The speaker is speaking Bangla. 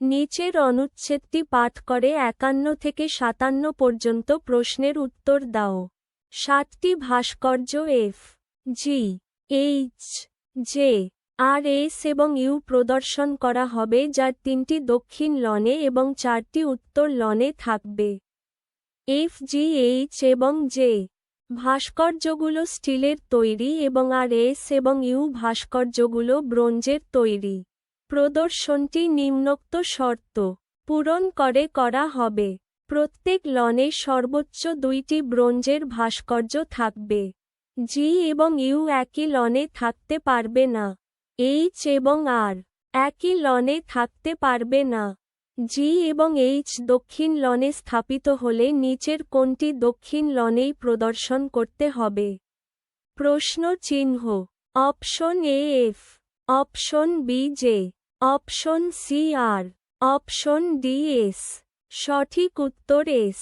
নিচের অনুচ্ছেদটি পাঠ করে একান্ন থেকে সাতান্ন পর্যন্ত প্রশ্নের উত্তর দাও। সাতটি ভাস্কর্য F, G, H, J, R, S এবং ইউ প্রদর্শন করা হবে, যার তিনটি দক্ষিণ লনে এবং চারটি উত্তর লনে থাকবে। এফ, জি, এইচ এবং জে, ভাস্কর্যগুলো স্টিলের তৈরি এবং আর, এস এবং ইউ ভাস্কর্যগুলো ব্রোঞ্জের তৈরি। প্রদর্শনটি নিম্নোক্ত শর্ত। পূরণ করে করা হবে। প্রত্যেক লনে সর্বোচ্চ দুইটি ব্রোঞ্জের ভাস্কর্য থাকবে। জি এবং ইউ একই লনে থাকতে পারবে না। এইচ এবং আর একই লনে থাকতে পারবে না। জি এবং এইচ দক্ষিণ লনে স্থাপিত হলে নিচের কোনটি দক্ষিণ লনেই প্রদর্শন করতে হবে। প্রশ্ন চিহ্ন। Option A F option B J option C R option D S সঠিক উত্তর এস।